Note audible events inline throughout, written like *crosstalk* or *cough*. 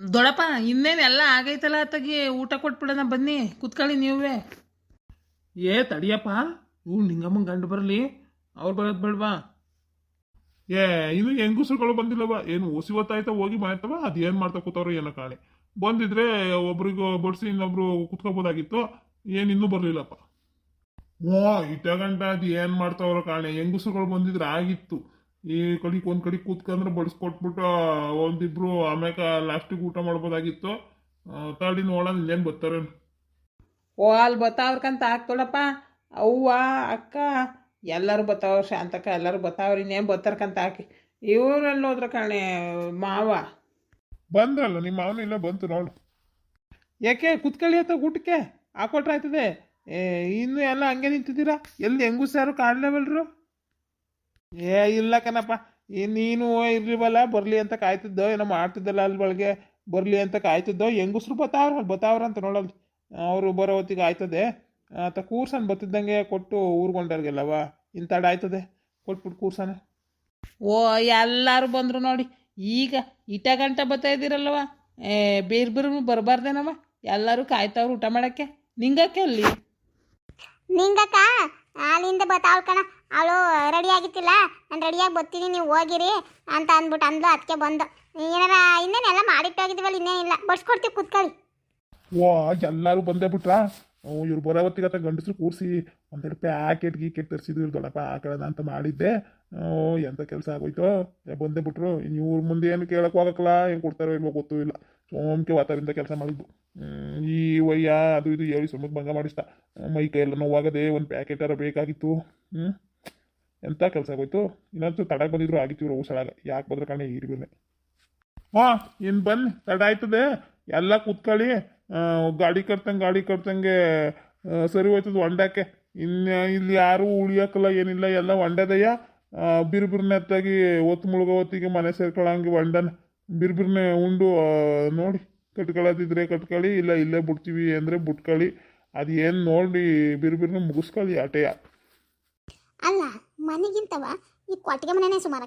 ದೊಡಪ್ಪ, ಇನ್ನೇನು ಎಲ್ಲ ಆಗೈತಲ್ಲ ತಗಿ ಊಟ ಕೊಟ್ಬಿಡೋಣ ಬನ್ನಿ, ಕುತ್ಕೊಳ್ಳಿ ನೀವೇ. ಏ, ತಡಿಯಪ್ಪ ಇವು ನಿಂಗಮ್ಮ ಗಂಡು ಬರಲಿ, ಅವ್ರು ಬರೋದು ಬೇಡವಾ? ಏ, ಇನ್ನು ಹೆಂಗುಸ್ರುಗಳು ಬಂದಿಲ್ಲವ ಏನು ಓಸಿ ಹೊತ್ತಾಯ್ತಾ ಹೋಗಿ ಮಾಡ್ತವ ಅದು ಏನು ಮಾಡ್ತಾ ಕೂತವ್ರು ಏನೋ ಕಾಳೆ ಬಂದಿದ್ರೆ ಒಬ್ರಿಗೂ ಬಡಿಸಿ ಇನ್ನೊಬ್ರು ಕುತ್ಕೋಬೋದಾಗಿತ್ತು. ಏನು ಇನ್ನೂ ಬರಲಿಲ್ಲಪ್ಪ. ಓ ಇಟ್ಟ ಗಂಟ ಅದು ಏನು ಮಾಡ್ತಾವ್ರ ಕಾಣೆ. ಹೆಂಗುಸರುಗಳು ಬಂದಿದ್ರೆ ಆಗಿತ್ತು. ಈ ಕಡಿಕ್ ಒಂದು ಕಡೆ ಕೂತ್ಕಂದ್ರೆ ಬಡಿಸ್ಕೊಟ್ಬಿಟ್ಟು ಒಂದಿಬ್ರು ಆಮ್ಯಾಕ ಲಾಸ್ಟಿಗೆ ಊಟ ಮಾಡ್ಬೋದಾಗಿತ್ತು. ತಡಿ ನೋಡೋಣ ಇನ್ನೇನ್ ಬರ್ತಾರೆ. ಓ ಅಲ್ಲಿ ಬತ್ತಾವ್ರಕಂತ ಆಗ್ತೋಳಪ್ಪ ಅವ್ವ ಅಕ್ಕ ಎಲ್ಲರೂ ಬತ್ತಾವ ಶಾಂತಕ್ಕ ಎಲ್ಲರೂ ಬತ್ತಾವ್ರಿ ಇನ್ನೇನು ಬತ್ತಾರ್ಕಂತ ಹಾಕಿ ಇವರೆಲ್ಲ ಹೋದ್ರ ಕಣೆ ಮಾವ. ಬಂದ್ರಲ್ಲ ನಿಮ್ಮ ಮಾವನ ಇಲ್ಲ ಬಂತು ನೋಡು. ಯಾಕೆ ಕುತ್ಕೊಳ್ಳಿ ಅಂತ ಊಟಕ್ಕೆ? ಹಾಕೊಟ್ರೆ ಆಯ್ತದೆ ಏ ಇನ್ನು ಎಲ್ಲ ಹಂಗೆ ನಿಂತಿದ್ದೀರಾ? ಎಲ್ಲಿ ಹೆಂಗು ಸಾರು ಕಾಣಲೇವಲ್ರು ಏ, ಇಲ್ಲ ಕಣಪ್ಪ. ನೀನು ಇರ್ಲಿವಲ್ಲ ಬರಲಿ ಅಂತ ಕಾಯ್ತಿದ್ದೋ, ಏನೋ ಮಾಡ್ತಿದ್ದಲ್ಲ ಅಲ್ಲಿ ಒಳಗೆ, ಬರಲಿ ಅಂತ ಕಾಯ್ತಿದ್ದೋ, ಹೆಂಗಸ್ರು ಬತ್ತಾವ್ರ ಬತ್ತಾವ್ರ ಅಂತ ನೋಡಲ್ ಅವರು ಬರೋ ಹೊತ್ತಿಗೆ ಆಯ್ತದೆ. ಆತ ಕೂರ್ಸನ್ ಬತ್ತಿದ್ದಂಗೆ ಕೊಟ್ಟು ಊರ್ಗೊಂಡವ್ರಿಗೆಲ್ಲವ? ಇಂಥಡ್ ಆಯ್ತದೆ. ಕೊಟ್ಬಿಟ್ಟು ಕೂರ್ಸನ. ಓ, ಎಲ್ಲರೂ ಬಂದರು ನೋಡಿ. ಈಗ ಇಟ ಗಂಟ ಬರ್ತಾ ಇದ್ದೀರಲ್ವ ಏ, ಬೇರೆ ಬೇರೆ ಬರಬಾರ್ದೇನವ? ಎಲ್ಲರೂ ಕಾಯ್ತಾವ್ರು ಊಟ ಮಾಡೋಕ್ಕೆ. ನಿಂಗಕ್ಕೆ ಅಲ್ಲಿ? ನಿಂಗಕ್ಕ? ಅಲ್ಲಿಂದ ಬತ್ತಾವಳ ಕಣ. ಅವಳು ರೆಡಿ ಆಗಿತ್ತಿಲ್ಲ. ನಾನು ರೆಡಿಯಾಗಿ ಬರ್ತೀನಿ, ನೀವು ಹೋಗಿರಿ ಅಂತ ಅಂದ್ಬಿಟ್ಟು ಅಂದ್ಲು ಅದಕ್ಕೆ ಬಂದು. ಏನಾರ ಇನ್ನೇನೆಲ್ಲ ಮಾಡಿಟ್ಟೋಗಿದ್ದೀವಲ್ಲ ಇನ್ನೇನಿಲ್ಲ ಬಡ್ಸ್ಕೊಡ್ತೀವಿ ಕುತ್ಕೊಳ್ಳಿ. ಓ, ಎಲ್ಲರೂ ಬಂದೇ ಬಿಟ್ರಾ? ಇವ್ರು ಹೊತ್ತಿಗೆ ಗಂಡಸ್ರು ಕೂರಿಸಿ ಒಂದೆರಡು ಪ್ಯಾಕೆಟ್ ಗೀಕೆಟ್ ತರಿಸಿದ್ರು ದೊಡ್ಡಪ್ಪ ಹಾಕೋಣ ಅಂತ ಮಾಡಿದ್ದೆ. ಎಂಥ ಕೆಲಸ ಆಗೋಯ್ತು ಬಂದೇ ಬಿಟ್ರು. ಇನ್ನು ಇವ್ರ ಮುಂದೆ ಏನು ಕೇಳಕ್ಕೆ ಹೋಗಕ್ಕಲ್ಲ ಏನು ಕೊಡ್ತಾರೋ ಇಲ್ವೋ ಗೊತ್ತೂ ಇಲ್ಲ. ಸೋಮ್ಕೆ ವಾತಾವರಣದಿಂದ ಕೆಲಸ ಮಾಡಿದ್ದು. ಈ ವಯ್ಯ, ಅದು ಇದು ಹೇಳಿ ಸುಮ್ಮನೆ ಭಂಗ ಮಾಡಿಸ್ತ ಮೈ ಕೈ ಎಲ್ಲ ನೋವಾಗದೆ ಒಂದು ಪ್ಯಾಕೆಟಾರ ಬೇಕಾಗಿತ್ತು. ಹ್ಞೂ ಎಂಥ ಕೆಲಸ ಆಗೋಯ್ತು. ಇನ್ನೊಂದು ತಡಕ್ಕೆ ಬಂದಿದ್ರು, ಆಗಿತ್ತು ಇವ್ರು ಹುಷಾರಾಗ. ಯಾಕೆ ಬಂದ್ರೆ ಕಣೆ ಇರ್ಬೇನೆ ಹಾಂ ಇನ್ನು ಬನ್ನಿ, ತಡ ಆಯ್ತದೆ. ಎಲ್ಲ ಕೂತ್ಕೊಳ್ಳಿ. ಗಾಡಿ ಕಟ್ತಂಗೆ ಗಾಡಿ ಕಟ್ತಂಗೆ ಸರಿ ಹೋಯ್ತದ ಹೊಂಡಕ್ಕೆ. ಇನ್ನು ಇಲ್ಲಿ ಯಾರೂ ಉಳಿಯೋಕ್ಕಲ್ಲ ಏನಿಲ್ಲ, ಎಲ್ಲ ಹೊಂಡದಯ್ಯ. ಬಿರು ಎತ್ತಾಗಿ ಒತ್ತು ಮುಳುಗೋ ಹೊತ್ತಿಗೆ ಮನೆ ಸೇರ್ಕೊಳ್ಳಂಗೆ ಹೊಂಡನ. ಬಿರ್ಬಿರ್ನೆ ಉಂಡು ನೋಡಿ ಕಟ್ಕೊಳ್ಳೋದಿದ್ರೆ ಕಟ್ಕೊಳ್ಳಿ, ಇಲ್ಲ ಇಲ್ಲೇ ಬಿಡ್ತೀವಿ ಅಂದರೆ ಬಿಟ್ಕೊಳ್ಳಿ. ಅದು ಏನು ನೋಡಿ ಬಿರ್ಬಿರ್ನ ಮುಗಿಸ್ಕೊಳ್ಳಿ ಆಟೆಯ. ಅಲ್ಲ, ಮನೆಗಿಂತವ ಈ ಕೊಟ್ಟಿಗೆ ಮನೆನೇ ಸುಮಾರು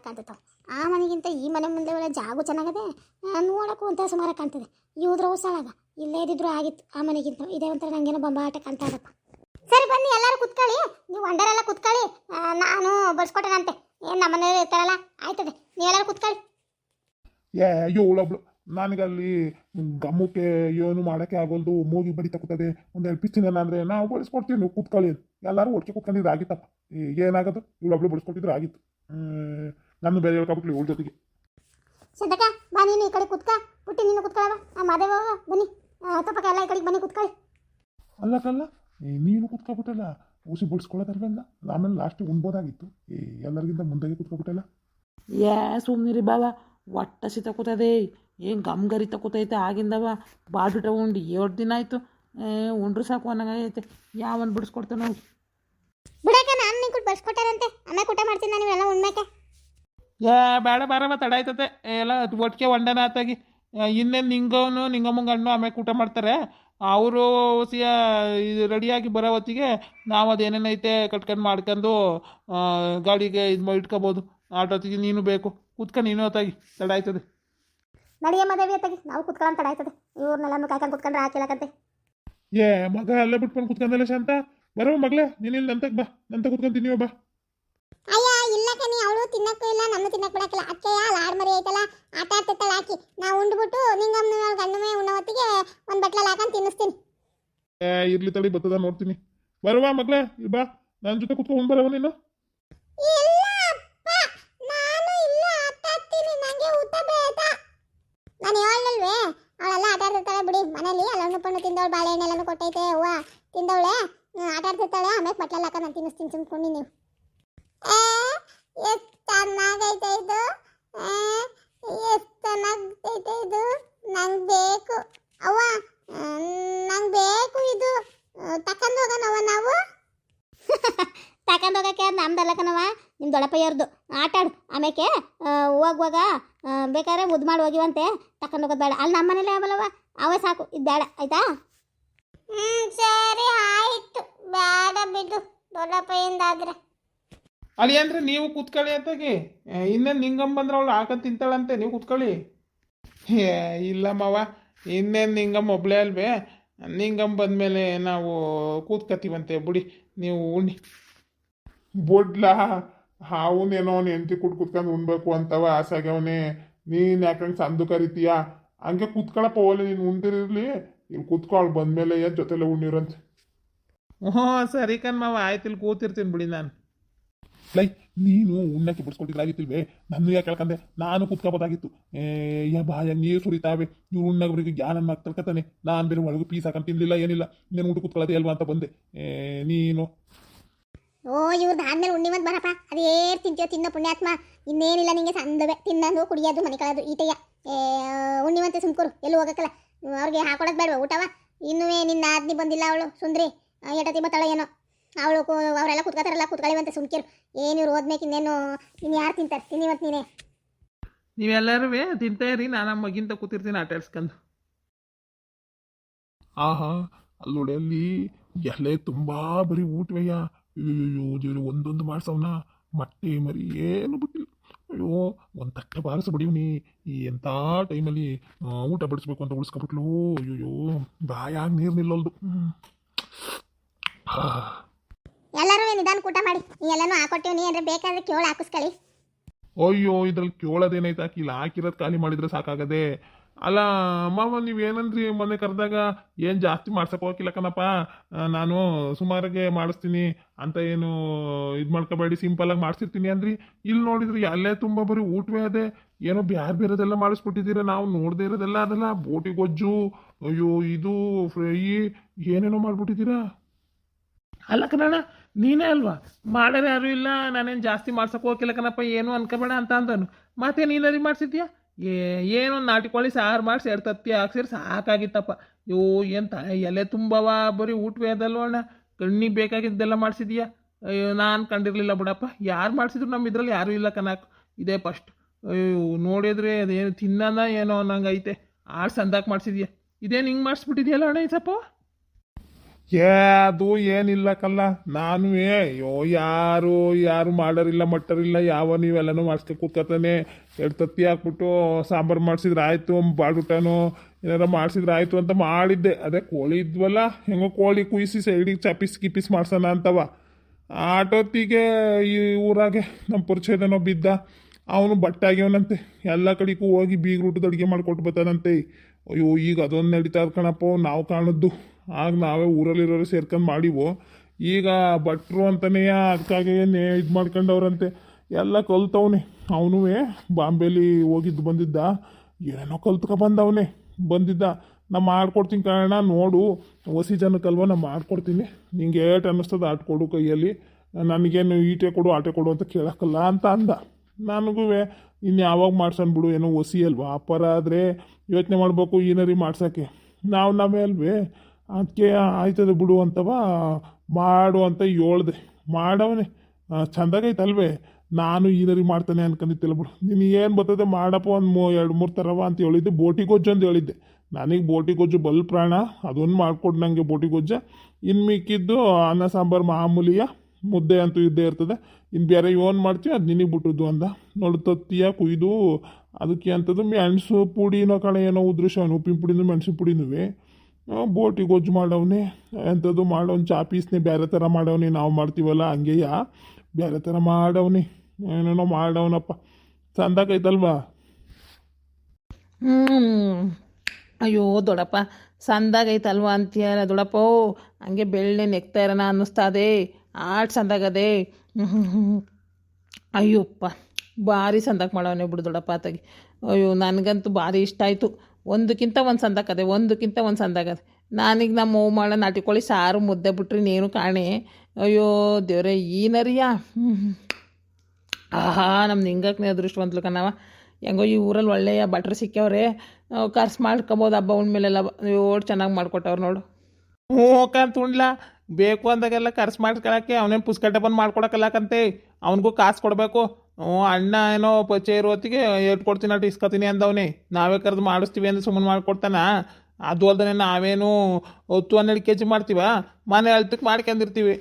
ಆ ಮನೆಗಿಂತ ಈ ಮನೆ ಮುಂದೆ ಒಳ್ಳೆ ಜಾಗು ಚೆನ್ನಾಗದೆ ನೋಡೋಕ್ಕೂ ಒಂಥರ ಸುಮಾರು ಕಾಣ್ತದೆ. ಇವ್ದ್ರ ಉಸಾಳಾಗ ಇಲ್ಲೇ ಇದ್ದಿದ್ರು ಆಗಿತ್ತು, ಆ ಮನೆಗಿಂತ. ಇದೇ ಒಂಥರ ನಂಗೇನೋ ಬೊಂಬಾಟ ಕಾಣ್ತಾ ಇರಪ್ಪ ಸರಿ ಬನ್ನಿ, ಎಲ್ಲರೂ ಕುತ್ಕೊಳ್ಳಿ. ನೀವು ಒಂಡರೆಲ್ಲ ಕುತ್ಕೊಳ್ಳಿ. ನಾನು ಬಡ್ಸ್ಕೊಟ್ಟೆನಂತೆ ಏನು ನಮ್ಮ ಮನೆಯಲ್ಲಿ ಇರ್ತಾರಲ್ಲ, ಆಯ್ತದೆ. ನೀವೆಲ್ಲರೂ ಕುತ್ಕೊಳ್ಳಿ. ಏ ಇವಳೊಬ್ಳು ನನಗಲ್ಲಿ ಗಮ್ಮಕ್ಕೆ ಏನು ಮಾಡೋಕ್ಕೆ ಆಗೋಲ್ದು. ಮೂಗಿ ಬಡಿತಾ ಒಂದು ಎರಡು ಪಿಚ್ಚಿನ ಅಂದರೆ ನಾವು ಬಳಸ್ಕೊಡ್ತೀವಿ ನೀವು ಕೂತ್ಕೊಳ್ಳಿ. ಎಲ್ಲರೂ ಒಟ್ಟಿಗೆ ಕುತ್ಕೊಂಡಿದ್ದು ಆಗಿತ್ತಪ್ಪ. ಏನಾಗೋದು? ಇವಳೊಬ್ಳು ಬಳಸ್ಕೊಟ್ಟಿದ್ರು ಆಗಿತ್ತು. ನನ್ನ ಬೇರೆ ಹೇಳ್ಕೊಬಿಟ್ಲಿ ಇವಳ ಜೊತೆಗೆ. ಸದಕ ಬಾ ನೀನು ಈ ಕಡೆ ಕುತ್ಕ. ಪುಟ್ಟಿ ನೀನು ಕುತ್ಕೊಳ್ಳವ ಆ ಮಾದೇವ ಬನ್ನಿ. ತಪ್ಪಕ ಎಲ್ಲ ಈ ಕಡೆಗೆ ಬನ್ನಿ ಕುತ್ಕೊಳ್ಳಿ. ಅಲ್ಲ ಕಲ್ಲ ನೀನು ಕುತ್ಕೊಬಿಟ್ಟಲ್ಲ. ಊಸಿ ಬಡಿಸ್ಕೊಳ್ಳೋದಲ್ವಲ್ಲ ಆಮೇಲೆ ಲಾಸ್ಟ್ ಉಣ್ಬೋದಾಗಿತ್ತು. ಏ ಎಲ್ಲರಿಗಿಂತ ಮುಂದಾಗೆ ಕುತ್ಕೊಬಿಟ್ಟಲ್ಲ. ಏ ಸುಮ್ಮನಿರಿ ಬಾವ. ಒಟ್ಟ ಸಿತ ಕೂತದೆ ಏನು ಗಮ್ಗರಿ ತಕೋತೈತೆ ಆಗಿಂದವ. ಬಾಡುಟ ಉಂಡು. ಎರಡು ದಿನ ಆಯಿತು. ಉಂಡ್ರು ಸಾಕು ಅನ್ನಂಗೈತೆ ಯಾವನ್ ಬಿಡಿಸ್ಕೊಡ್ತಾನೆ ಬಿಡಕ್ಕೆ ನಾನು ನಿಂಗೆ ಕೊಟ್ಟು ಬಡ್ಸ್ಕೊಟ್ಟಾರಂತೆ. ಆಮೇಲೆ ಊಟ ಮಾಡ್ತೀನಿ ನಾನು ಇವೆಲ್ಲ ಉಣ್ಮೇಕೆ ಏ ಬೇಡ ಬೇಡವ ತಡ ಆಯ್ತದೆ. ಎಲ್ಲ ಒಟ್ಟಿಗೆ ಒಂಡನ ಆತಾಗಿ ಇನ್ನೇನು ನಿಂಗವನು ನಿಂಗಮ್ಮಂಗೆ ಹಣ್ಣು ಆಮೇಲೆ ಊಟ ಮಾಡ್ತಾರೆ. ಅವರು ಸಿಯ ಇದು ರೆಡಿಯಾಗಿ ಬರೋ ಹೊತ್ತಿಗೆ ನಾವು ಅದೇನೇನೈತೆ ಕಟ್ಕೊಂಡು ಮಾಡ್ಕೊಂಡು ಗಾಡಿಗೆ ಇದು ಇಟ್ಕೋಬೋದು. ಆಟೋತಿಗೆ ನೀನು ಬೇಕು. ಕೂತ್ಕೊಂಡು ನೀನು ಹೊತ್ತಾಗಿ ತಡ ಆಯ್ತದೆ. ನಡಿಯ ಮದೇವಿ ಅತ್ತಾಗಿ ನಾವು ಕುತ್ಕೊಳ್ಳೋಣ ತಡ ಆಯ್ತದೆ. ಇವ್ರನ್ನೆಲ್ಲ ಕಾಯ್ಕೊಂಡು ಕುತ್ಕೊಂಡ್ರೆ ಹಾಕಿಲ್ಲಕಂತೆ ಏ ಮಗ ಅಲ್ಲೇ ಬಿಟ್ಕೊಂಡು ಕುತ್ಕೊಂಡಲ್ಲ ಶಾಂತ? ಬರೋ ಮಗಳೇ ನೀನು ಇಲ್ಲಿ ನಂತಕ್ಕೆ ಬಾ. ನಂತ ಕೂತ್ಕೊಂತೀನಿ ಬಾ. ತಿನ್ನಕ್ಕೂ ಇಲ್ಲ ನಮ್ಮ ತಿನ್ನಕ್ ಬಿಡಕ್ಕಿಲ್ಲ. ಅಕ್ಕೆಯ ಲಾಡ್ ಮರಿ ಐತಲ್ಲ ಆಟ ಆಡ್ತಿತ್ತಲ್ಲ ಹಾಕಿ ನಾವು ಉಂಡ್ಬಿಟ್ಟು ನಿಂಗಮ್ಮ ಗಂಡಮೆ ಉಣ್ಣೋ ಹೊತ್ತಿಗೆ ಒಂದು ಬಟ್ಲಲ್ಲಿ ಹಾಕೊಂಡು ತಿನ್ನಿಸ್ತೀನಿ. ಏ ಇರ್ಲಿ ತಡಿ ಬರ್ತದ ನೋಡ್ತೀನಿ. ಬರುವ ಮಗ್ಳೆ ಇಲ್ಲಿ ಬಾ. ನನ್ನ ಜೊತೆ ಕುತ್ಕೊಂಡು ಬರವ ನೀನು? ಇಲ್ಲ ಅಪ್ಪ ನಾನು ಇಲ್ಲ ಆಟ ಆಡ್ತೀನಿ ನನಗೆ ಊಟ ಬೇಡ. ನಾನು ಹೇಳಲ್ವೇ ಅವಳೆಲ್ಲ ಆಟ ಆಡ್ತಿರ್ತಾಳೆ ಬಿಡಿ ಮನೇಲಿ ಹಣ್ಣು ಪಣ್ಣು ತಿಂದವಳು ಬಾಳೆಹಣ್ಣು ಎಲ್ಲನೂ ಕೊಟ್ಟೈತೆ ಹೂವ ತಿಂದವಳೆ. ಆಟ ಆಡ್ತಿರ್ತಾಳೆ ಆಮೇಲೆ ಬಟ್ಲಲ್ಲಿ ಹಾಕೊಂಡು ನಾನು ತಿನ್ನಿಸ್ತೀನಿ ಸುಮ್ಕೊಂಡು ನೀವು. ಚೆನ್ನಾಗೈತೆ ಇದು. ಎಷ್ಟು ಚೆನ್ನಾಗೈತೆ ಇದು. ನಂಗೆ ಬೇಕು. ಅವ್ವ ನಂಗೆ ಬೇಕು ಇದು. ತಕೊಂಡು ಹೋಗೋಣವ ನಾವು? *laughs* ತಕೊಂಡು ಹೋಗಕ್ಕೆ ನಮ್ದಲ್ಲ ಕಣವ ನಿಮ್ಮ ದೊಡ್ಡಪ್ಪಯ್ಯವ್ರದ್ದು ಆಟಾಡು ಆಮೇಲೆ ಹೋಗುವಾಗ ಬೇಕಾದ್ರೆ ಮುದ್ದು ಮಾಡಿ ಹೋಗಿವಂತೆ. ತಕೊಂಡು ಹೋಗೋದು ಬೇಡ. ಅಲ್ಲಿ ನಮ್ಮ ಮನೇಲಿ ಅವಲ್ಲವ ಅವೇ ಸಾಕು. ಇದು ಬೇಡ. ಆಯ್ತಾ? ಹ್ಞೂ ಸರಿ ಆಯಿತು. ಬೇಡ ಬಿಡು. ದೊಡ್ಡಪ್ಪಯ್ಯಂದಾದ್ರೆ. ಅಲ್ಲಿ ಅಂದರೆ ನೀವು ಕೂತ್ಕೊಳ್ಳಿ ಅಂತಾಗಿ ಇನ್ನೇನು ನಿಂಗಮ್ಮ ಬಂದ್ರೆ ಅವಳು ಹಾಕೊಂಡು ತಿಂತಾಳಂತೆ, ನೀವು ಕೂತ್ಕೊಳ್ಳಿ. ಏ ಇಲ್ಲ ಮಾವ, ಇನ್ನೇನು ನಿಂಗಮ್ಮ ಒಬ್ಳೆ ಅಲ್ವೇ. ನಿಂಗಮ್ಮ ಬಂದಮೇಲೆ ನಾವು ಕೂತ್ಕತೀವಂತೆ ಬಿಡಿ, ನೀವು ಉಣ್ಣಿ. ಬೊಡ್ಲ ಅವನೇನೋ ನೆಂಟಿ ಕುಟ್ ಕುತ್ಕೊಂಡು ಉಣ್ಬೇಕು ಅಂತವ ಆಸೆಗವನೆ ನೀನ್ ಯಾಕಂಗೆ ಸಂದು ಕರಿತೀಯ ಹಂಗೆ ಕೂತ್ಕೊಳ್ಳಪ್ಪ ಓಲೆ, ನೀನು ಉಂಡಿರಿರ್ಲಿ ಇಲ್ಲಿ ಕುತ್ಕೊಳ್ ಬಂದ್ಮೇಲೆ ಏನ್ ಜೊತೆಲೆ ಉಣ್ಣಿರಂತೆ. ಹ್ಞೂ ಸರಿ ಕಣ್ ಮಾವ, ಆಯ್ತು ಇಲ್ಲಿ ಕೂತಿರ್ತೀನಿ ಬಿಡಿ ನಾನು. ಲೈ, ನೀನು ಉಣ್ಣಕ್ಕೆ ಬಿಡಿಸ್ಕೊಟ್ಟಿದ್ರಾಗಿತ್ತಿಲ್ವೇ ನನ್ನ ಯಾಕೆ ಕೇಳ್ಕಂದೆ ನಾನು ಕುತ್ಕೋಬೋದಾಗಿತ್ತು. ಏ, ಯಾ ಬಾಯ ನೀರು ಸುರಿತಾವೆ. ಇವ್ರು ಉಣ್ಣಗ್ರಿಗೆ ಜ್ಞಾನ ಮಾತಾಡ್ಕತಾನೆ ನಾನು ಬೇರೆ ಒಳಗೂ ಪೀಸ್ ಹಾಕೊಂಡು ತಿನ್ಲಿಲ್ಲ, ಏನಿಲ್ಲ. ನೀನು ಊಟ ಕುತ್ಕೊಳ್ಳೋದೇ ಅಲ್ವಾ ಅಂತ ಬಂದೆ. ಏ, ನೀನು? ಓ ಇವ್ರದ್ದು ಆದ್ಮೇಲೆ ಉಣ್ಣಿವಂತ ಬರಪ್ಪ. ಅದೇರ್ ತಿಂತೀಯೋ ತಿನ್ನೋ ಪುಣ್ಯಾತ್ಮ. ಇನ್ನೇನಿಲ್ಲ ನಿಂಗೆ, ಸಂದವೆ. ತಿನ್ನೋದು, ಕುಡಿಯೋದು, ಮನೆ ಈಟಯ್ಯ ಏ ಮತ್ತೆ ಸುಮ್ಕೂರು. ಎಲ್ಲೂ ಹೋಗಕ್ಕಲ್ಲ. ಅವ್ರಿಗೆ ಹಾಕೊಳಕ್ ಬೇಡವಾ, ಊಟವ? ಇನ್ನೂ ನಿನ್ನ ಆದ್ನಿ ಬಂದಿಲ್ಲ ಅವಳು. ಸುಂದ್ರಿ ಎಟತಿ ಬತ್ತಾಳೆ ಏನೋ ಅವಳು ಅವರೆಲ್ಲ ಕುತ್ಕೋತಾರಲ್ಲ ಕುತ್ಕೊಳ್ಳಿವಂತೆ ಸುಮ್ಕಿರು. ಏನು ಇವ್ರು ಹೋದ್ಮೇಲೆ ಇನ್ನೇನು? ಇನ್ನು ಯಾರು ತಿಂತಾರೆ? ತಿನ್ನಿವತ್ತು ನೀನೇ. ನೀವೆಲ್ಲರೂ ತಿಂತಾ ಇರಿ ನಾನು ನಮ್ಮ ಮಗಿಂತ ಕೂತಿರ್ತೀನಿ ಆಟ ಆಡ್ಸ್ಕೊಂಡು. ಆಹಾ ಅಲ್ಲೋಡೆ ಅಲ್ಲಿ ಎಲೆ ತುಂಬಾ ಬರೀ ಊಟವಯ್ಯ. ಅಯ್ಯೋ ದೇವ್ರಿ ಒಂದೊಂದು ಮಾಡ್ಸವ್ನ. ಮೊಟ್ಟೆ ಮರಿ ಏನು ಬಿಟ್ಟಿಲ್ಲ. ಅಯ್ಯೋ ಒಂದು ತಟ್ಟೆ ಬಾರಿಸ ಬಡಿವ್ನಿ. ಈ ಎಂಥ ಟೈಮಲ್ಲಿ ಊಟ ಬಡಿಸ್ಬೇಕು ಅಂತ ಉಳಿಸ್ಕೊಬಿಟ್ಲು. ಅಯ್ಯೋ ಬಾಯಾಗ ನೀರು ನಿಲ್ಲಲ್ದು. ಹಾ. ಎಲ್ಲರೂ ನಿಧಾನ ಕೂಟ ಮಾಡಿ? ನೀ ಎಲ್ಲನೂ ಹಾಕೊಟ್ಟಿವಿ ನೀ ಅಂದ್ರೆ ಬೇಕಾದ್ರೆ ಕೇಳ ಹಾಕಿಸ್ಕೊಳ್ಳಿ ಅಯ್ಯೋ ಇದ್ರಲ್ಲಿ ಕೇಳೋದೇನೈತೆ ಹಾಕಿಲ್ಲ ಹಾಕಿರೋದು ಖಾಲಿ ಮಾಡಿದ್ರೆ ಸಾಕಾಗದೆ. ಅಲ್ಲ ಮಾವ ನೀವೇನಂದ್ರಿ ಮೊನ್ನೆ ಕರೆದಾಗ? ಏನು ಜಾಸ್ತಿ ಮಾಡ್ಸಕ್ ಹೋಗಿಲ್ಲ ಕಣಪ್ಪ. ನಾನು ಸುಮಾರಿಗೆ ಮಾಡಿಸ್ತೀನಿ. ಅಂತ ಏನು ಇದು ಮಾಡ್ಕೋಬೇಡಿ ಸಿಂಪಲಾಗಿ ಮಾಡಿಸಿರ್ತೀನಿ ಅಂದ್ರಿ. ಇಲ್ಲಿ ನೋಡಿದ್ರಿ ಅಲ್ಲೇ ತುಂಬ ಬರೀ ಊಟವೇ ಅದೇ. ಏನೋ ಬ್ಯಾರೆ ಬೇರೆದೆಲ್ಲ ಮಾಡಿಸ್ಬಿಟ್ಟಿದ್ದೀರ. ನಾವು ನೋಡದೇ ಇರೋದೆಲ್ಲ ಅದೆಲ್ಲ. ಬೋಟಿ ಗೊಜ್ಜು ಅಯ್ಯೋ ಇದು ಫ್ರೈ ಏನೇನೋ ಮಾಡ್ಬಿಟ್ಟಿದ್ದೀರಾ? ಅಲ್ಲ ಕಣಣ್ಣ ನೀನೇ ಅಲ್ವಾ? ಮಾಡೋರು ಯಾರೂ ಇಲ್ಲ, ನಾನೇನು ಜಾಸ್ತಿ ಮಾಡ್ಸೋಕೆ ಹೋಗಿಲ್ಲ ಕಣಪ್ಪ, ಏನು ಅನ್ಕೋಬೇಡ ಅಂತ ಅಂದನು ಮತ್ತೆ ನೀನರಿ ಮಾಡಿಸಿದ್ಯಾ? ಏ ಏನೊಂದು ನಾಟಿ ಕೋಳಿ ಸಾರು ಮಾಡಿಸಿ ಎರಡು ತತ್ತಿ ಹಾಕ್ಸಿರಿ ಸಾಕಾಗಿತ್ತಪ್ಪ. ಅಯ್ಯೋ ಎಂತ ಎಲೆ ತುಂಬವ, ಬರೀ ಊಟವೇ ಅದಲ್ವ ಅಣ್ಣ. ಕಣ್ಣಿಗೆ ಬೇಕಾಗಿದ್ದೆಲ್ಲ ಮಾಡಿಸಿದ್ಯಾ? ಅಯ್ಯೋ, ನಾನು ಕಂಡಿರಲಿಲ್ಲ ಬಿಡಪ್ಪ. ಯಾರು ಮಾಡಿಸಿದ್ರು ನಮ್ಮ ಇದ್ರಲ್ಲಿ ಯಾರೂ ಇಲ್ಲ ಕಣಕ್. ಇದೇ ಫಸ್ಟ್. ಅಯ್ಯೋ, ನೋಡಿದ್ರೆ ಅದೇನು ತಿನ್ನೋಣ ಏನೋ ಅನ್ನಂಗೈತೆ. ಸಂದಾಕ್ ಮಾಡಿಸಿದ್ಯಾ? ಇದೇನು ಹಿಂಗೆ ಮಾಡಿಸ್ಬಿಟ್ಟಿದ್ಯಲ್ಲ ಅಣ್ಣ ಈ ಸಪ್ಪ? ಏ ಅದು ಏನಿಲ್ಲ ಕಲ್ಲ ನಾನು ಅಯ್ಯೋ, ಯಾರು ಯಾರು ಮಾಡೋರಿಲ್ಲ, ಮಟ್ಟರಿಲ್ಲ, ಯಾವ ನೀವೆಲ್ಲನೂ ಮಾಡಿಸ್ತಿ ಕೂತ್ಕೊತಾನೆ. ಎರಡು ತತ್ತಿ ಹಾಕ್ಬಿಟ್ಟು ಸಾಂಬಾರು ಮಾಡಿಸಿದ್ರೆ ಆಯಿತು ಬಾಡುಟನೋ ಏನಾರ ಮಾಡಿಸಿದ್ರೆ ಆಯಿತು ಅಂತ ಮಾಡಿದ್ದೆ. ಅದೇ ಕೋಳಿ ಇದ್ವಲ್ಲ, ಹೆಂಗೋ ಕೋಳಿ ಕುಯ್ಸಿ ಸೈಡಿಗೆ ಚಪಿಸ್ ಗಿಪಿಸ್ ಮಾಡ್ಸೋಣ ಅಂತವ. ಆಟೋತ್ತಿಗೆ ಈ ಊರಾಗೆ ನಮ್ಮ ಪರಿಚಯದನೋ ಬಿದ್ದ. ಅವನು ಬಟ್ಟೆ ಆಗ್ಯವನಂತೆ ಎಲ್ಲ ಕಡೆಗೂ ಹೋಗಿ ಬೀಗ್ರೂಟದ ಅಡುಗೆ ಮಾಡಿಕೊಟ್ಟು ಬರ್ತಾನಂತೆ. ಅಯ್ಯೋ, ಈಗ ಅದೊಂದು ನಡೀತಾ ಕಣಪ್ಪ, ನಾವು ಕಾಣದ್ದು. ಆಗ ನಾವೇ ಊರಲ್ಲಿರೋರು ಸೇರ್ಕೊಂಡು ಮಾಡಿವು? ಈಗ ಭಟ್ರು ಅಂತನೇ ಅದಕ್ಕಾಗಿ ಇದು ಮಾಡ್ಕೊಂಡವ್ರಂತೆ? ಎಲ್ಲ ಕಲ್ತವನೆ. ಅವನು ಬಾಂಬೆಲಿ ಹೋಗಿದ್ದು ಬಂದಿದ್ದ. ಏನೇನೋ ಕಲ್ತ್ಕೊ ಬಂದವನೇ. ಬಂದಿದ್ದ. ನಾ ಮಾಡ್ಕೊಡ್ತೀನಿ ಕಾರಣ ನೋಡು. ಹೊಸಿ ಜನಕ್ಕಲ್ವ, ನಾ ಮಾಡ್ಕೊಡ್ತೀನಿ. ನಿಂಗೆ ಏಟ್ ಅನ್ನಿಸ್ತದ, ಆಟ ಕೊಡು ಕೈಯಲ್ಲಿ. ನನಗೇನು ಈಟೆ ಕೊಡು, ಆಟೆ ಕೊಡು ಅಂತ ಕೇಳೋಕ್ಕಲ್ಲ ಅಂತ ಅಂದ. ನನಗೂ ಇನ್ನು ಯಾವಾಗ ಮಾಡ್ಸೋಣ ಬಿಡು, ಏನೋ ಹೊಸಿ ಅಲ್ವಾ? ಅಪರ ಆದರೆ ಯೋಚನೆ ಮಾಡಬೇಕು ಈನರಿ ಮಾಡ್ಸೋಕ್ಕೆ. ನಾವು ನಾವೇ ಅಲ್ವೇ ಅದಕ್ಕೆ ಆಯ್ತದೆ ಬಿಡು ಅಂತವ ಮಾಡು ಅಂತ ಹೇಳ್ದೆ ಮಾಡವನೆ ಚಂದಾಗೈತಲ್ವೇ? ನಾನು ಈನರಿ ಮಾಡ್ತಾನೆ ಅನ್ಕೊಂಡಿದ್ದಿಲ್ಲ ಬಿಡು. ನೀನು ಏನು ಬರ್ತದೆ ಮಾಡಪ್ಪ ಒಂದು ಮೂ, ಎರಡು ಮೂರು ಥರವ ಅಂತ ಹೇಳಿದ್ದೆ. ಬೋಟಿ ಗೊಜ್ಜು ಅಂತ ಹೇಳಿದ್ದೆ. ನನಗೆ ಬೋಟಿ ಗೊಜ್ಜು ಬಲ್ ಪ್ರಾಣ ಅದೊಂದು ಮಾಡಿಕೊಡು ನನಗೆ ಬೋಟಿ ಗೊಜ್ಜ. ಇನ್ನು ಮಿಕ್ಕಿದ್ದು ಅನ್ನ, ಸಾಂಬಾರು, ಮಾಮೂಲಿಯ ಮುದ್ದೆ ಅಂತೂ ಇದ್ದೇ ಇರ್ತದೆ. ಇನ್ನು ಬೇರೆ ಏನು ಮಾಡ್ತೀವಿ, ಅದು ನಿನಗೆ ಬಿಟ್ಟಿದ್ದು ಅಂದ. ನೋಡು, ತತ್ತಿಯ, ಕುಯ್ದು ಅದಕ್ಕೆ ಅಂಥದ್ದು ಮೆಣಸು ಪುಡಿನೋ ಕಳೆ ಏನೋ ಉದ್ರಿಸವನು ಉಪ್ಪಿನ ಪುಡಿನೂ ಮೆಣಸು ಪುಡಿನೂ ಬೋಟಿ ಗೊಜ್ಜು ಮಾಡವನೆ. ಎಂಥದ್ದು ಮಾಡೋನು ಚಾ ಪೀಸ್ನೇ ಬೇರೆ ಥರ ಮಾಡವನಿ, ನಾವು ಮಾಡ್ತೀವಲ್ಲ, ಹಂಗೆಯ? ಬೇರೆ ಥರ ಮಾಡವನಿ. ಏನೇನೋ ಮಾಡವನಪ್ಪ. ಚಂದಾಗೈತಲ್ವಾ ಹ್ಞೂ ಅಯ್ಯೋ, ದೊಡಪ್ಪ. ಸಂದಾಗೈತಲ್ವಾ ಅಂತೀಯಲ್ಲ ದೊಡಪ್ಪ. ಹಂಗೆ ಬೆಳ್ಳೆ ನೆಕ್ತಾ ಇರೋಣ ಅನ್ನಿಸ್ತದೆ ಆಟ್ ಸಂದಾಗದೆ ಅಯ್ಯಪ್ಪ, ಭಾರಿ ಸಂದಕ್ಕೆ ಮಾಡವನೇ ಬಿಡು ದೊಡ್ಡಪ್ಪ ಆತಗೆ. ಅಯ್ಯೋ, ನನಗಂತೂ ಭಾರಿ ಇಷ್ಟ ಆಯಿತು. ಒಂದಕ್ಕಿಂತ ಒಂದು ಸಂದಾಕದೆ ಒಂದಕ್ಕಿಂತ ಒಂದು ಸಂದಾಗದೆ ನಾನೀಗ ನಮ್ಮ ಓ ಮಾಡೋ ನಾಟಿಕೋಳಿ ಸಾರು ಮುದ್ದೆ ಬಿಟ್ರಿ ನೀನು ಕಾಣೆ. ಅಯ್ಯೋ, ದೇವರೇ, ಈ ನರಿಯ. ಆಹಾ ನಮ್ಮ ನಿಂಗಕ್ಕೆ ಅದೃಷ್ಟವಂತಲು ಕಣವ ಹೆಂಗೋ ಈ ಊರಲ್ಲಿ ಒಳ್ಳೆಯ ಬಟ್ರ್ ಸಿಕ್ಕವ್ರೆ ಖರ್ಚು ಮಾಡ್ಕೊಬೋದು, ಹಬ್ಬ ಉಣ್ಮೇಲೆಲ್ಲ ಓಡ್ ಚೆನ್ನಾಗಿ ಮಾಡ್ಕೊಟ್ಟವ್ರು ನೋಡು. ಹ್ಞೂ ತುಣ್ಲ ಬೇಕು ಅಂದಾಗೆಲ್ಲ ಖರ್ಚು ಮಾಡ್ಕೊಳಕ್ಕೆ ಅವನೇನು ಪುಸ್ಕಟ್ಟೆ ಬಂದು ಮಾಡ್ಕೊಡಕ್ಕಲ್ಲಕಂತೆ ಅವನಿಗೂ ಕಾಸು ಕೊಡಬೇಕು. ಅಣ್ಣ ಏನೋ ಪರಿಚಯ ಇರೋ ಹೊತ್ತಿಗೆ ಕೊಡ್ತೀನಿ ಅಟ್ಟು ಇಸ್ಕೊತೀನಿ ಅಂದವನೇ. ನಾವೇ ಕರೆದು ಮಾಡಿಸ್ತೀವಿ ಅಂದ್ರೆ ಸುಮ್ಮನೆ ಮಾಡ್ಕೊಡ್ತಾನ? ಅದು ಅಲ್ದೇ ನಾವೇನು ಹತ್ತು ಹನ್ನೆರಡು ಕೆ ಜಿ ಮಾಡ್ತೀವ? ಮನೆ ಅಳ್ತಕ್ಕೆ ಮಾಡ್ಕೊಂಡಿರ್ತೀವಿ.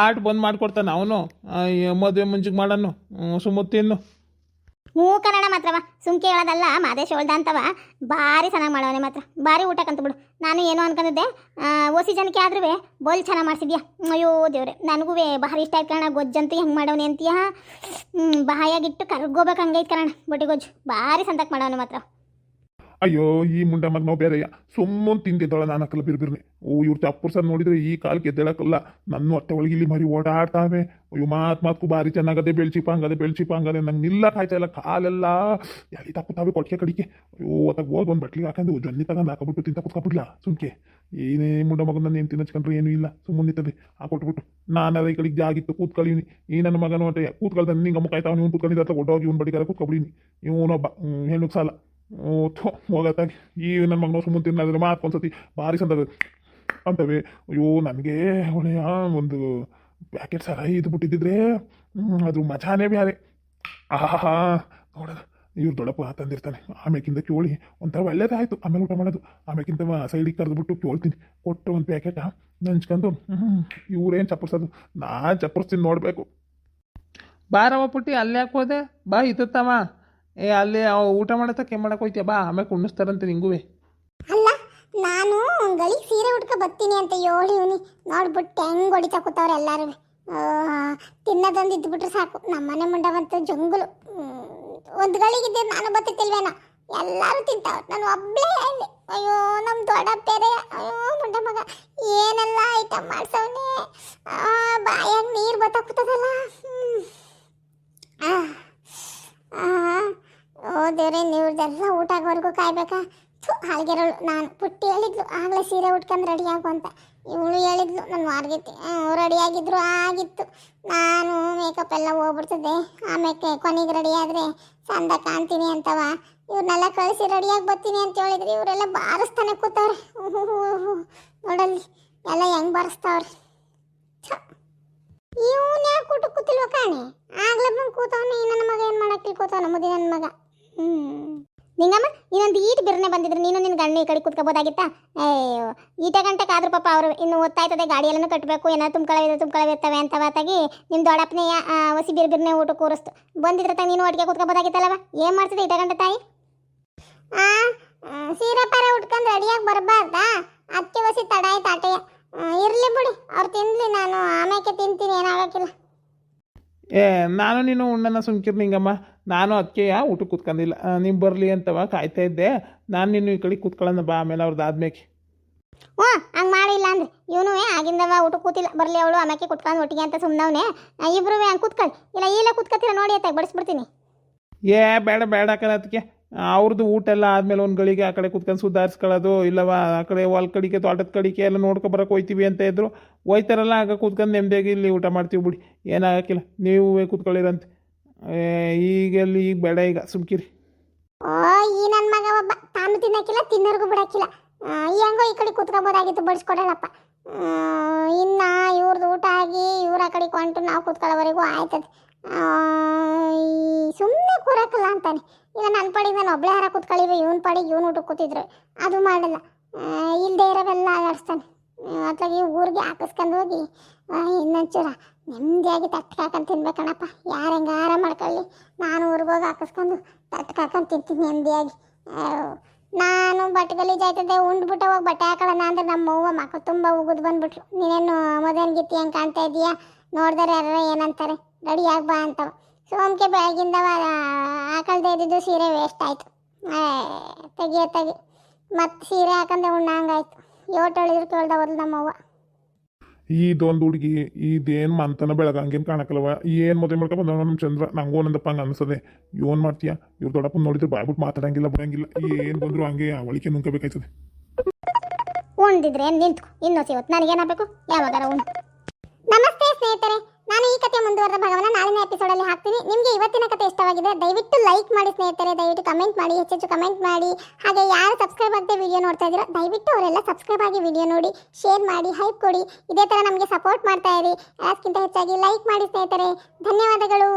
ಆಟ ಬಂದು ಮಾಡ್ಕೊಡ್ತಾನೆ ಅವನು. ಮದುವೆ ಮುಂಚಿಗೆ ಮಾಡೋನು ಸುಮ್ಮ ಹ್ಞೂ ಕನ್ನಡ ಮಾತ್ರವ ಸುಮ್ಕೆ ಹೇಳೋದಲ್ಲ, ಮಾದೇಶ್ ಹೇಳ್ದ ಅಂತವ. ಭಾರಿ ಚೆನ್ನಾಗಿ ಮಾಡೋನೆ ಮಾತ್ರ. ಭಾರಿ ಊಟಕ್ಕಂತ ಬಿಡು. ನಾನು ಏನು ಅನ್ಕೊಂಡಿದ್ದೆ ಓಸಿ ಜನಕ್ಕೆ ಆದ್ರೂ ಬೋಲ್ ಚೆನ್ನಾಗಿ ಮಾಡಿಸಿದ್ಯಾ? ಅಯ್ಯೋ ದೇವ್ರೆ ನನಗೂ ಭಾರಿ ಇಷ್ಟ ಆಯ್ತು ಕಣ ಗೊಜ್ಜಂತೂ ಹೆಂಗೆ ಮಾಡೋನೆ ಅಂತೀಯ? ಬಾಯಾಗಿಟ್ಟು ಕರ್ಗೋಬೇಕು ಹಂಗೈತೆ ಕಣ ಬೊಟ್ಟಿ ಗೊಜ್ಜು ಭಾರಿ ಸಂತಕ್ಕೆ ಮಾಡವನೆ ಮಾತ್ರ. ಅಯ್ಯೋ, ಈ ಮುಂಡ ಮಗ ಬೇರೆ. ಬೇರೆಯ ಸುಮ್ಮನೆ ತಿಂದಿದ್ದಾಳ ನಾನು ಅಕ್ಕಲ್ಲ ಬಿರ್ಬಿರ್ನೆ. ಓ, ಇವ್ರು ಚಪ್ಪರ್ಸದ್ ನೋಡಿದ್ರೆ ಈ ಕಾಲಕ್ಕೆ ಎದ್ದೇಳಕ್ಕಲ್ಲ ನನ್ನ ಹೊಟ್ಟೆ ಒಳಗೆ ಇಲ್ಲಿ ಮರಿ ಓಡಾಡ್ತಾವೆ. ಅಯ್ಯೋ, ಮಾತ್ ಮಾತು ಭಾರಿ ಚೆನ್ನಾಗದೆ ಬೆಳ್ಚಿಪ ಹಂಗದೆ ಬೆಳ್ಚಿಪ ಹಂಗದೆ ನಂಗೆ ನಿಲ್ಲ ಕಾಯ್ತಾ ಇಲ್ಲ, ಕಾಲೆಲ್ಲ ಎಲ್ಲಿ ತಪ್ಪುತ್ತಾವೆ ಕೊಟ್ಟಿಗೆ ಕಡಿಕೆ. ಅಯ್ಯೋ ಅದಕ್ಕೆ ಹೋಗಿ ಒಂದು ಬಟ್ಲಿಗೆ ಹಾಕೊಂಡು ಜೊನ್ನಿ ತಗೊಂಡು ಹಾಕೊಬಿಟ್ಟು ತಿಂತ ಕುತ್ಕೊಬಿಡ್ಲಾ ಸುಮ್ಕೆ. ಏನೇ ಮುಂಡ ಮಗನ ಏನು ತಿನ್ನಚ್ಕೊಂಡ್ರೆ ಏನೂ ಇಲ್ಲ. ಸುಮ್ಮನೆ ತದೆ ಆ ಕೊಟ್ಬಿಟ್ಟು. ನಾನು ಈ ಕಡೆಗೆ ಜಾಗಿತ್ತು, ಕೂತ್ಕೊಳ್ಳೀನಿ. ಈ ನನ್ನ ಮಗನ ಹೊಟ್ಟೆ ಕೂತ್ಕೊಳ್ತಾನೆ. ನಿಂಗೆ ಅಮ್ಮ ಕಾಯ್ತಾವ ನೀವು ಕೂತ್ಕೊಂಡಿದ್ದ ಒಡ್ಡೋಗಿ ಇವ್ನು ಬಡಿಗಾರ ಕೂತ್ಕೊಬಿಡೀನಿ. ಇವನೊಬ್ಬ ಹೆಣ್ಣು ಸಾಲ. ಥೋ ಹೋಗತ್ತಾಗಿ ಈ ನನ್ನ ಮಗನ ಸುಮ್ಮನೆ ತಿನ್ನೋದ್ರೆ ಮಾತು ಒಂದ್ಸತಿ ಭಾರಿ ಸಂದರ್ಭ ಅಂತವೆ ಅಯ್ಯೋ ನನಗೆ ಒಳ್ಳೆಯ ಒಂದು ಪ್ಯಾಕೆಟ್ ಸರ ಇದು ಬಿಟ್ಟಿದ್ದಿದ್ರೆ ಹ್ಮ್, ಅದು ಮಜಾನೇ ಬೇರೆ ಆಹಾ ನೋಡೋದು ಇವ್ರು ದೊಡ್ಡಪ್ಪ ತಂದಿರ್ತಾನೆ. ಆಮೇಕಿಂದ ಕೇಳಿ ಒಂಥರ ಒಳ್ಳೇದಾಯಿತು. ಆಮೇಲೆ ಊಟ ಮಾಡೋದು. ಆಮೇಕಿಂತ ಸೈಡಿಗೆ ಕರೆದ್ಬಿಟ್ಟು ಕೇಳ್ತೀನಿ. ಕೊಟ್ಟು ಒಂದು ಪ್ಯಾಕೆಟ ನೆಂಚ್ಕೊಂಡು ಹ್ಞೂ ಇವ್ರೇನು ಚಪ್ಪರ್ಸೋದು? ನಾ ಚಪ್ಪರ್ಸ್ತೀನಿ ನೋಡಬೇಕು. ಬಾರವ ಪುಟ್ಟಿ ಅಲ್ಲಿ ಹೋದೆ? ಬಾ ಇತ್ತಮ್ಮ ಏ ಅಲ್ಲಿ ಅವ್ ಊಟ ಮಾಡತ್ತಕ್ಕೆ ಮಾಡಕ್ಕೆ ಹೋಯ್ತೀಯ ಬಾ ಆಮೇಲೆ ಕುಣಿಸ್ತಾರಂತೆ ನಿಂಗೂ ಅಲ್ಲ ನಾನು ಗಳಿಗೆ ಸೀರೆ ಉಟ್ಕೊ ಬರ್ತೀನಿ ಅಂತ ಹೇಳಿ ಇವನಿ. ನೋಡ್ಬಿಟ್ಟು ಹೆಂಗ್ ಹೊಡಿತಾ ಕೂತವ್ರೆ ಎಲ್ಲಾರು ತಿನ್ನೋದೊಂದು ಇದ್ಬಿಟ್ರೆ ಸಾಕು. ನಮ್ಮನೆ ಮುಂಡವಂತ ಜಂಗುಲು. ಒಂದು ಗಳಿಗಿದ್ದೆ ನಾನು ಬತ್ತಿಲ್ವೇನೋ ಎಲ್ಲರೂ ತಿಂತಾವ್. ನಾನು ಒಬ್ಬಳೇ ಅಯ್ಯೋ ನಮ್ಮ ದೊಡ್ಡ ದೊಡ್ಡಪ್ಪೇರೆ ಅಯ್ಯೋ ಮುಂಡ ಮಗ. ಏನೆಲ್ಲ ಐಟಮ್ ಮಾಡ್ಸವನೆ? ಬಾಯಾಗ ನೀರು ಬತ್ತಾಕುತ್ತದಲ್ಲ ಹ್ಮ್. ಆ, ಆ, ಓ ದೇವ್ರೆ, ನೀವ್ರದೆಲ್ಲ ಊಟ ಆಗೋವರೆಗೂ ಕಾಯ್ಬೇಕಾ? ಥು ನಾನು ಪುಟ್ಟಿ ಹೇಳಿದ್ಲು, ಆಗಲೇ ಸೀರೆ ಉಟ್ಕೊಂಡು ರೆಡಿ ಆಗು ಅಂತ. ಇವಳು ಹೇಳಿದ್ಲು, ನಾನು ಮಾರ್ಗಿತ್ತು ರೆಡಿ ಆಗಿದ್ರು ಆಗಿತ್ತು. ನಾನು ಮೇಕಪ್ ಎಲ್ಲ ಹೋಗ್ಬಿಡ್ತದೆ. ಆಮೇಲೆ ಕೊನೆಗೆ ರೆಡಿ ಆದರೆ ಚಂದ ಕಾಣ್ತೀನಿ ಅಂತವ. ಇವ್ರನ್ನೆಲ್ಲ ಕಳಿಸಿ ರೆಡಿಯಾಗಿ ಬರ್ತೀನಿ ಅಂತ ಹೇಳಿದ್ರು ಇವರೆಲ್ಲ ಬಾರಿಸ್ತಾನೆ ಕೂತವ್ರೆ. ನೋಡಲ್ಲಿ, ಎಲ್ಲ ಹೆಂಗೆ ಬಾರಿಸ್ತಾವ್ರಿ. ಇವನ್ ಯಾಕೆ ಊಟ ಕೂತಿಲ್ವ ಕಾಣೆ? ಆಗ್ಲೇ ಬಂದು ಕೂತವನೆ ನನ್ನ ಮಗ ಏನು ಮಾಡಕ್ಕೆ ಕೂತವ ನಮ್ಮದಿ ನನ್ನ ಮಗ. ನಿಂಗಮ್ಮ, ಇನ್ನೊಂದು ಈಟ್ ಬಿರ್ನೆ ಬಂದಿದ್ರು. ನೀನು ನಿನ್ನ ಗಂಡ ಈ ಕಡೆ ಕೂತ್ಕೋಬೋದಾಗಿತ್ತಾ? ಅಯ್ಯೋ ಈಟ ಗಂಟೆಗೆ ಪಾಪ ಅವರು ಇನ್ನು ಓದ್ತಾಯ್ತದೆ ಗಾಡಿ ಎಲ್ಲನೂ ಕಟ್ಟಬೇಕು ತುಂಬ್ಕೊಳ್ಳೋ ತುಮ್ಕಳ ಇರ್ತವೆ ಅಂತ ಮಾತಾಗಿ ನಿಮ್ಮ ದೊಡ್ಡಪ್ಪನೇ ಹೊಸಿ ಬಿರ್ ಬಿರ್ನೆ ಊಟ ಕೂರಿಸ್ತು. ಬಂದಿದ್ರೆ ತಾಗ ನೀನು ಒಟ್ಟಿಗೆ ಕೂತ್ಕೋಬೋದಾಗಿತ್ತಲ್ಲವ? ಏನು ಮಾಡ್ತದೆ ಈಟ ಗಂಟೆ ತಾಯಿ? ಆ ಸೀರೆ ಪರೆ ಉಟ್ಕೊಂಡು ರೆಡಿಯಾಗಿ ಬರಬಾರ್ದಾ? ಅದಕ್ಕೆ ಹೊಸಿ ತಡ ಆಯ್ತು ಆಟೆಯ ಇರಲಿ ಬಿಡಿ. ಅವ್ರು ತಿನ್ಲಿ, ನಾನು ಆಮೇಲೆ ತಿಂತೀನಿ ಏನಾಗಕ್ಕಿಲ್ಲ ಏ, ನಾನು ನೀನು ಉಣ್ಣನ ಸುಮ್ಕಿರ್ ನಿಂಗಮ್ಮ. ನಾನು ಅದಕ್ಕೆ ಯಾ ಊಟಕ್ಕೆ ಕೂತ್ಕೊಂಡಿಲ್ಲ ನೀವು ಬರಲಿ ಅಂತವ ಕಾಯ್ತಾ ಇದ್ದೆ. ನಾನು ನಿನ್ನ ಈ ಕಡೆ ಕೂತ್ಕೊಳ್ಳೋಣ ಬಾ ಆಮೇಲೆ ಅವ್ರದ್ದು ಆದ್ಮೇಲೆ ಹ್ಞೂ ಹಂಗೆ ಮಾಡಿಲ್ಲ ಅಂದ್ರೆ ಇವನು ಆಗಿಂದವ ಊಟ ಕೂತಿಲ್ಲ. ಬರಲಿ ಅವಳು ಆಮೇಲೆ ಕುತ್ಕೊಂಡು ಒಟ್ಟಿಗೆ ಅಂತ ಸುಮ್ಮನವನೇ ಇಬ್ಬರು ಹಂಗೆ ಕೂತ್ಕೊಳ್ಳಿ ಇಲ್ಲ ಇಲ್ಲ ಕೂತ್ಕೊತೀರ ನೋಡಿ ಆಯ್ತಾಗ ಬಡಿಸ್ಬಿಡ್ತೀನಿ. ಏ ಬೇಡ ಬೇಡ ಕಣದಕ್ಕೆ ಅವ್ರದ್ದು ಊಟ ಎಲ್ಲ ಆದಮೇಲೆ ಒಂದು ಗಳಿಗೆ ಆ ಕಡೆ ಕುತ್ಕೊಂಡು ಸುಧಾರಿಸ್ಕೊಳ್ಳೋದು ಇಲ್ಲವ ಆ ಕಡೆ ಹೊಲ ಕಡಿಕೆ ತೋಟದ ಕಡಿಕೆ ಎಲ್ಲ ನೋಡ್ಕೊ ಬರೋಕೆ ಹೋಯ್ತೀವಿ ಅಂತ ಇದ್ರು. ಹೋಯ್ತಾರಲ್ಲ ಆಗ ಕೂತ್ಕೊಂಡು ನೆಮ್ಮದಿಯಾಗಿ ಇಲ್ಲಿ ಊಟ ಮಾಡ್ತೀವಿ ಬಿಡಿ. ಏನಾಗಕ್ಕಿಲ್ಲ. ನೀವು ಕೂತ್ಕೊಳ್ಳಿರಂತೆ. ಏ, ಈಗ ಬೇಡ ಈಗ ಸುಮ್ಕಿರಿ ಓ ಈ ನನ್ನ ಮಗ ಒಬ್ಬ ತಾನು ತಿನ್ನಕ್ಕಿಲ್ಲ ತಿನ್ನೋರ್ಗು ಬಿಡಕ್ಕಿಲ್ಲ ಆ, ಹೆಂಗೋ ಈ ಕಡೆ ಕೂತ್ಕೊಬೋದಾಗಿತ್ತು ಬಡಿಸ್ಕೊಡಲ್ಲಪ್ಪ ಇನ್ನ ಇವ್ರದ್ದು ಊಟ ಆಗಿ ಇವ್ರ ಆ ಕಡೆ ಕೊಂಟು ನಾವು ಕೂತ್ಕೊಳ್ಳೋವರೆಗೂ ಆಯ್ತದೆ. ಸುಮ್ಮನೆ ಕೂರಕ್ಕಲ್ಲ ಅಂತಾನೆ. ಈಗ ನನ್ನ ಪಡಿಗೆ ನಾನು ಒಬ್ಳೆ ಹಾರ ಕೂತ್ಕೊಳ್ಳಿವೆ ಇವನ್ ಪಡಿಗೆ ಇವನು ಊಟ ಕೂತಿದ್ರು. ಅದು ಮಾಡಲ್ಲ ಇಲ್ಲದೆ ಇರೋವೆಲ್ಲ ಆಡಿಸ್ತಾನೆ ಅತ್ಲಾಗಿ ಊರಿಗೆ ಹಾಕಿಸ್ಕೊಂಡು ಹೋಗಿ ಇನ್ನೊಂಚೂರ ನೆಮ್ಮದಿಯಾಗಿ ತಟ್ಕಾಕೊಂಡು ತಿನ್ಬೇಕಣಪ್ಪ ಯಾರು ಹೆಂಗಾರ ಮಾಡ್ಕೊಳ್ಳಿ. ನಾನು ಊರಿಗೆ ಹೋಗಿ ಹಾಕಿಸ್ಕೊಂಡು ತಟ್ಕಾಕೊಂಡು ತಿಂತೀನಿ ನೆಮ್ಮದಿಯಾಗಿ. ನಾನು ಬಟ್ಟೆ ಗಲೀಜ್ ಆಯ್ತದೆ ಉಂಡ್ಬಿಟ್ಟು ಹೋಗಿ ಬಟ್ಟೆ ಹಾಕೊಳ್ಳೋಣ ಅಂದ್ರೆ ನಮ್ಮ ಅವ್ವ ಮಕ್ಕ ತುಂಬ ಉಗಿದು ಬಂದ್ಬಿಟ್ರು ನೀನೇನು ಮದುವೆನ ಗಿತ್ತಿ ಹೆಂಗೆ ಕಾಣ್ತಾ ಇದೀಯಾ? ನೋಡಿದ್ರೆ ಯಾರ ಏನಂತಾರೆ. ರೆಡಿ ಬಾ ಅಂತವ. ಸೋಮಕ್ಕೆ ಬೆಳಗಿಂದ ಹಾಕಲ್ದೇ ಇದ್ದಿದ್ದು ಸೀರೆ ವೇಸ್ಟ್ ಆಯಿತು. ತೆಗಿಯೋ ತೆಗಿ ಮತ್ತು ಸೀರೆ ಹಾಕಂದೆ ಉಣ್ಣಂಗಾಯ್ತು ಯೋಟ್ ಹೇಳಿದ್ರು ಕೇಳ್ದ ಹೋದ್ಲು ನಮ್ಮವ್ವ ಇದೊಂದು ಹುಡುಗಿ, ಇದೇನು ಮಂತನ ಬೆಳಗಂಗೇನು ಕಾಣಕಲ್ವ ಏನು ಮದುವೆ ಮಾಡ್ಕೊ ಬಂದವ ನಮ್ಮ ಚಂದ್ರ? ನಂಗೂ ಒಂದಪ್ಪ ಹಂಗೆ ಅನ್ಸದೆ. ಏನು ಮಾಡ್ತೀಯ? ಇವ್ರು ದೊಡ್ಡಪ್ಪ ನೋಡಿದ್ರೆ ಬಾಯ್ಬಿಟ್ಟು ಮಾತಾಡಂಗಿಲ್ಲ ಬಿಡಂಗಿಲ್ಲ ಏನು ಬಂದರೂ ಹಂಗೆ ಅವಳಿಕೆ ನುಂಕಬೇಕಾಯ್ತದೆ ಉಂಡಿದ್ರೆ ನಿಂತು ಇನ್ನೊಸಿ ಹೊತ್ತು ನನಗೇನಾಗಬೇಕು ಯಾವಾಗಾರ ಉಂಡು. ನಮಸ್ತೆ ಸ್ನೇಹಿತರೆ. ನಾನು ಈ ಕಥೆ ಮುಂದುವರೆದ ಭಾಗವನ್ನು ನಾಳಿನ ಎಪಿಸೋಡಲ್ಲಿ ಹಾಕ್ತೀನಿ. ನಿಮಗೆ ಇವತ್ತಿನ ಕಥೆ ಇಷ್ಟವಾಗಿದೆ, ದಯವಿಟ್ಟು ಲೈಕ್ ಮಾಡಿ ಸ್ನೇಹಿತರೆ, ದಯವಿಟ್ಟು ಕಮೆಂಟ್ ಮಾಡಿ ಹೆಚ್ಚೆಚ್ಚು ಕಮೆಂಟ್ ಮಾಡಿ. ಹಾಗೆ ಯಾರು ಸಬ್ಸ್ಕ್ರೈಬ್ ಆಗದೆ ವಿಡಿಯೋ ನೋಡ್ತಾ ಇದ್ದೀರಾ, ದಯವಿಟ್ಟು ಅವರೆಲ್ಲ ಸಬ್ಸ್ಕ್ರೈಬ್ ಆಗಿ ವಿಡಿಯೋ ನೋಡಿ ಶೇರ್ ಮಾಡಿ ಹೈಪ್ ಕೊಡಿ. ಇದೇ ಥರ ನಮಗೆ ಸಪೋರ್ಟ್ ಮಾಡ್ತಾ ಇರಿ. ಅದಕ್ಕಿಂತ ಹೆಚ್ಚಾಗಿ ಲೈಕ್ ಮಾಡಿ ಸ್ನೇಹಿತರೆ. ಧನ್ಯವಾದಗಳು.